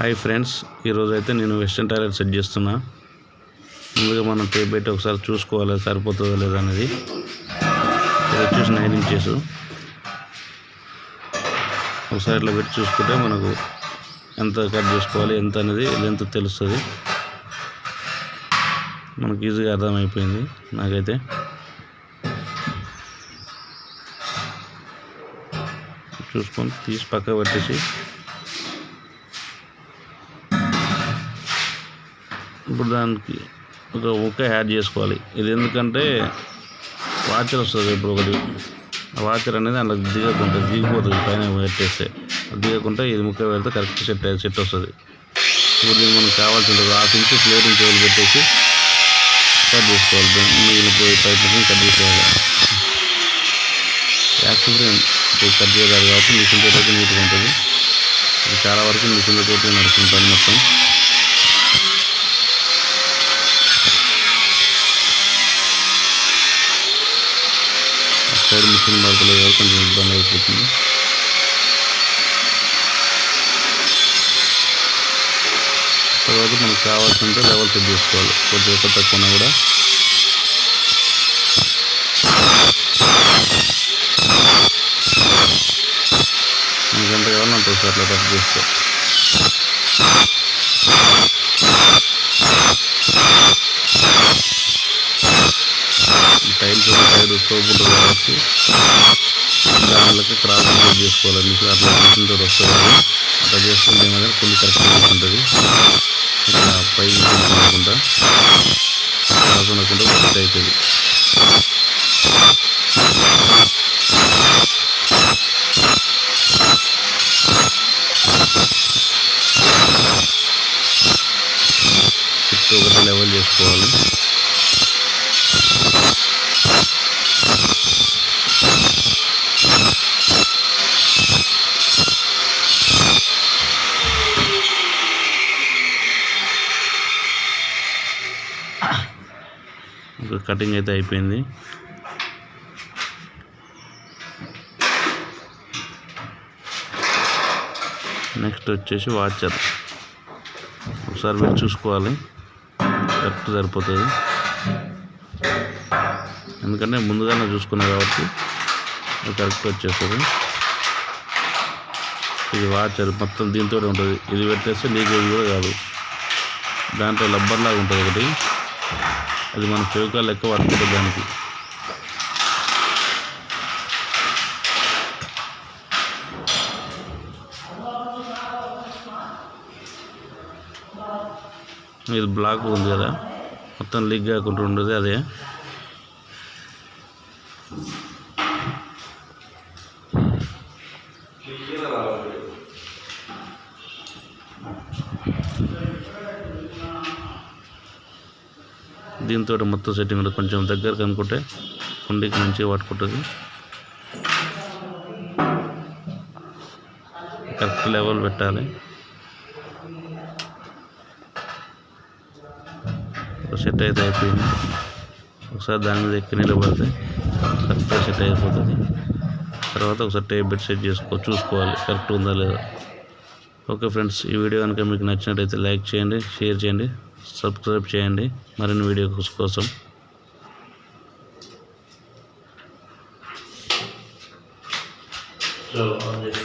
Hi friends ఈరోజు అయితే నేను వెస్ట్రన్ టాయిలెట్ సెట్ చేస్తున్నా. ముందుగా మనం టేప్ పెట్టి ఒకసారి చూసుకోవాలి సరిపోతుందో లేదా అనేది. ఇది వచ్చేసి నైన్ ఇంచెస్ ఒకసారి ఇట్లా పెట్టి చూసుకుంటే మనకు ఎంత కట్ చేసుకోవాలి ఎంత అనేది లెంత్ తెలుస్తుంది. మనకు ఈజీగా అర్థమైపోయింది నాకైతే. చూసుకొని తీసి పక్క పెట్టేసి ఇప్పుడు దానికి ఒక ముక్క యాడ్ చేసుకోవాలి. ఇది ఎందుకంటే వాచర్ వస్తుంది ఇప్పుడు ఒకటి. ఆ వాచర్ అనేది అందులో దిగకుండా దిగిపోతుంది పైన పెట్టేస్తే. దిగకుండా ఇది ముక్క పెడితే కరెక్ట్ సెట్ సెట్ వస్తుంది. ఇప్పుడు దీన్ని మనకు కావాల్సింది ఒక హాఫ్ ఇంచ్ ఫ్లోరింగ్ టేబుల్ పెట్టేసి కట్ చేసుకోవాలి. దాన్ని మిగిలిన పైప్ కట్ చేసుకోవాలి. యాక్టివ్ ఫ్రేమ్ కట్ చేయగలరు కాబట్టి మిషన్ తోటి నీట్గా ఉంటుంది. చాలా వరకు మిషన్ తోటి నడుస్తుంది పని మొత్తం. సైడ్ మిషన్ పడతలేదు కొంచెం ఇబ్బంది అయిపోతుంది. తర్వాత మనకు కావాల్సింటే లెవెల్ సెట్ చేసుకోవాలి. కొంచెం ఎక్కువ తక్కువ కూడా. మనకి ఎంత కావాలో అంత ఒకసారి అట్లా టచ్ చేసుకోవాలి టైల్స్ సైడ్ సోప్ ఉంటుంది కాబట్టి దానిలోకి క్రాస్ కట్ చేసుకోవాలి మిషన్ అట్లా మిషన్ వస్తుంది అట్లా చేసుకుంటే ఏమైనా కొన్ని కరెక్ట్గా ఉంటుంది. ఇట్లా పైకి అనుకుంటా క్రాస్ అనుకుంటే కరెక్ట్ అవుతుంది ఒకటి లెవెల్ చేసుకోవాలి. కటింగ్ అయితే అయిపోయింది. నెక్స్ట్ వచ్చేసి వాచర్. ఒకసారి మీరు చూసుకోవాలి. కరెక్ట్ సరిపోతుంది. ఎందుకంటే ముందుగానే చూసుకున్నా కాబట్టి అది కరెక్ట్ వచ్చేస్తుంది. ఇది వాచర్ మొత్తం దీంతో ఉంటుంది. ఇది పెట్టేస్తే లీకేజ్ కూడా కాదు. దాంట్లో లబ్బర్ లాగా ఉంటుంది ఒకటి. అది మన ఫెవికాల్ లెక్క పట్టుకుంటుంది దానికి. ఇది బ్లాక్ ఉంది కదా. మొత్తం లీక్ కాకుండా ఉండదు అదే. దీంతో మొత్తం సెట్టింగ్ కొంచెం దగ్గరకు అనుకుంటే కుండీకి మంచిగా పట్టుకుంటుంది. కరెక్ట్ లెవెల్ పెట్టాలి. సెట్ అయితే అయిపోయింది. ఒకసారి దాని మీద ఎక్కి నిలబడితే కరెక్ట్గా సెట్ అయిపోతుంది. తర్వాత ఒకసారి టేప్ బెడ్ సెట్ చేసుకో చూసుకోవాలి. కరెక్ట్ ఉందా లేదా? ఓకే ఫ్రెండ్స్ ఈ వీడియో కనుక మీకు నచ్చినట్టయితే లైక్ చేయండి షేర్ చేయండి. సబ్స్క్రైబ్ చేయండి. మరిన్ని వీడియోస్ కోసం. So on this.